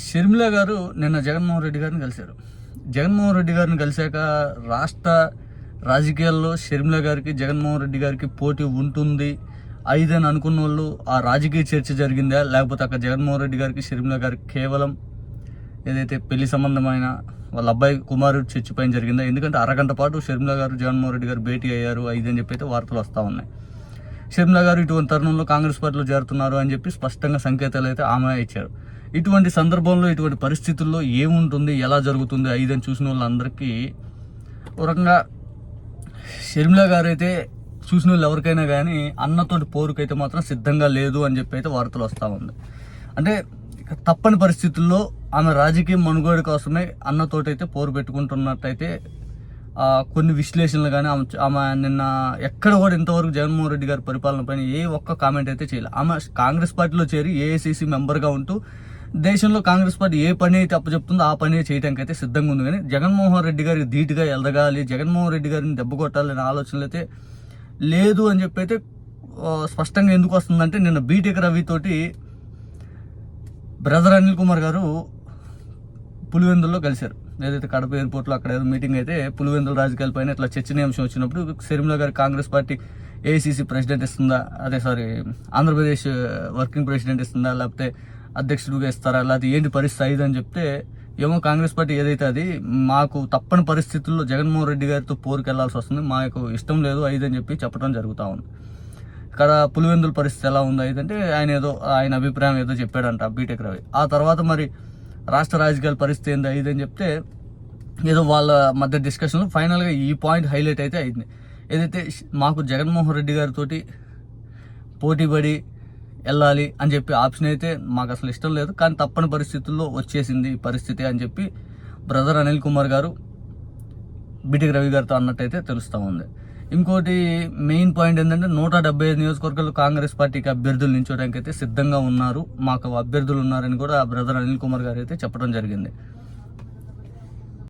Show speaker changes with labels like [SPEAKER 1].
[SPEAKER 1] షర్మిల గారు నిన్న జగన్మోహన్ రెడ్డి గారిని కలిశారు. జగన్మోహన్ రెడ్డి గారిని కలిశాక రాష్ట్ర రాజకీయాల్లో షర్మిల గారికి జగన్మోహన్ రెడ్డి గారికి పోటీ ఉంటుంది ఐదని అనుకున్న వాళ్ళు ఆ రాజకీయ చర్చ జరిగిందా? లేకపోతే అక్కడ జగన్మోహన్ రెడ్డి గారికి షర్మిల గారికి కేవలం ఏదైతే పెళ్ళి సంబంధమైన వాళ్ళ అబ్బాయి కుమారుడు చర్చిపైన జరిగిందా? ఎందుకంటే అరగంట పాటు షర్మిల గారు జగన్మోహన్ రెడ్డి గారు భేటీ అయ్యారు ఐదని చెప్పి అయితే వార్తలు వస్తూ ఉన్నాయి. షర్మిల గారు ఇటువంటి తరుణంలో కాంగ్రెస్ పార్టీలో చేరుతున్నారు అని చెప్పి స్పష్టంగా సంకేతాలు అయితే ఆమె ఇచ్చారు. ఇటువంటి సందర్భంలో ఇటువంటి పరిస్థితుల్లో ఏముంటుంది ఎలా జరుగుతుంది ఐదని చూసిన వాళ్ళందరికీ ఒక రకంగా షర్మిల గారు అయితే చూసిన వాళ్ళు ఎవరికైనా కానీ అన్నతోటి పోరుకైతే మాత్రం సిద్ధంగా లేదు అని చెప్పి అయితే వార్తలు వస్తూ ఉంది. అంటే తప్పని పరిస్థితుల్లో ఆమె రాజకీయ మనుగోడ కోసమే అన్నతోటైతే పోరు పెట్టుకుంటున్నట్టయితే కొన్ని విశ్లేషణలు కానీ ఆమె ఆమె నిన్న ఎక్కడ కూడా ఇంతవరకు జగన్మోహన్ రెడ్డి గారి పరిపాలన పైన ఏ ఒక్క కామెంట్ అయితే చేయలేదు ఆమె కాంగ్రెస్ పార్టీలో చేరి ఏఐసిసి మెంబర్గా ఉంటూ దేశంలో కాంగ్రెస్ పార్టీ ఏ పని అయితే అప్పచెప్తుందో ఆ పని చేయడానికి అయితే సిద్ధంగా ఉంది. కానీ జగన్మోహన్ రెడ్డి గారికి ధీటుగా ఎదగాలి జగన్మోహన్ రెడ్డి గారిని దెబ్బ కొట్టాలనే ఆలోచనలు అయితే లేదు అని చెప్పి అయితే స్పష్టంగా ఎందుకు వస్తుందంటే నిన్న బీటెక్ రవి తోటి బ్రదర్ అనిల్ కుమార్ గారు పులివెందుల్లో కలిశారు. ఏదైతే కడప ఎయిర్పోర్ట్లో అక్కడ ఏదో మీటింగ్ అయితే పులివెందుల రాజకీయాల పైన ఇట్లా చర్చనీయాంశం వచ్చినప్పుడు శర్మిల గారు కాంగ్రెస్ పార్టీ ఏఐసిసి ప్రెసిడెంట్ ఇస్తుందా అదే సారీ ఆంధ్రప్రదేశ్ వర్కింగ్ ప్రెసిడెంట్ ఇస్తుందా లేకపోతే అధ్యక్షుడిగా ఇస్తారా? లేకపోతే ఏంటి పరిస్థితి? అయింది అని చెప్తే ఏమో కాంగ్రెస్ పార్టీ ఏదైతే అది మాకు తప్పని పరిస్థితుల్లో జగన్మోహన్ రెడ్డి గారితో పోరుకు వెళ్ళాల్సి వస్తుంది. మాకు ఇష్టం లేదు ఐదు అని చెప్పి చెప్పడం జరుగుతూ ఉంది. ఇక్కడ పులివెందుల పరిస్థితి ఎలా ఉంది? అయితే ఆయన ఏదో ఆయన అభిప్రాయం ఏదో చెప్పాడంట బీటెక్ రవి. ఆ తర్వాత మరి రాష్ట్ర రాజకీయాల పరిస్థితి ఏంది? ఇది అని చెప్తే ఏదో వాళ్ళ మధ్య డిస్కషన్లో ఫైనల్గా ఈ పాయింట్ హైలైట్ అయితే అయింది. ఏదైతే మాకు జగన్మోహన్ రెడ్డి గారితో పోటీపడి వెళ్ళాలి అని చెప్పి ఆప్షన్ అయితే మాకు అసలు ఇష్టం లేదు. కానీ తప్పని పరిస్థితుల్లో వచ్చేసింది ఈ పరిస్థితి అని చెప్పి బ్రదర్ అనిల్ కుమార్ గారు బిటికి రవి గారితో అన్నట్టయితే తెలుస్తూ ఉంది. ఇంకోటి మెయిన్ పాయింట్ ఏంటంటే నూట డెబ్బై ఐదు నియోజకవర్గాలు కాంగ్రెస్ పార్టీకి అభ్యర్థులు నించోడానికి అయితే సిద్ధంగా ఉన్నారు. మాకు అభ్యర్థులు ఉన్నారని కూడా బ్రదర్ అనిల్ కుమార్ గారు అయితే చెప్పడం జరిగింది.